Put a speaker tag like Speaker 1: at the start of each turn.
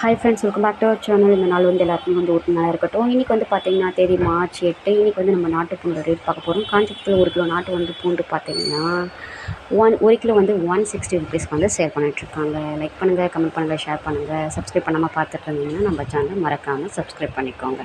Speaker 1: Hi friends welcome back to our channel இந்த நாள் வந்து எல்லாருக்குமே வந்து ஒரு நாளாக இருக்கட்டும். இன்றைக்கி வந்து பார்த்தீங்கன்னா தேதி மார்ச் எட்டு. இன்றைக்கி வந்து நம்ம நாட்டு பூண்டோட ரேட் பார்க்க போகிறோம் காஞ்சிபுரத்தில் ஒரு கிலோ நாட்டு வந்து பூண்டு பார்த்தீங்கன்னா ஒன் ஒரு கிலோ வந்து ஒன் சிக்ஸ்டி ருபீஸ்க்கு வந்து சேல் பண்ணிகிட்ருக்காங்க லைக் பண்ணுங்கள் கமெண்ட் பண்ணுங்கள் ஷேர் பண்ணுங்கள் சப்ஸ்கிரைப் பண்ணாமல் பார்த்துட்டு இருந்தீங்கன்னா நம்ம சேனல் மறக்காமல் சப்ஸ்கிரைப் பண்ணிக்கோங்க.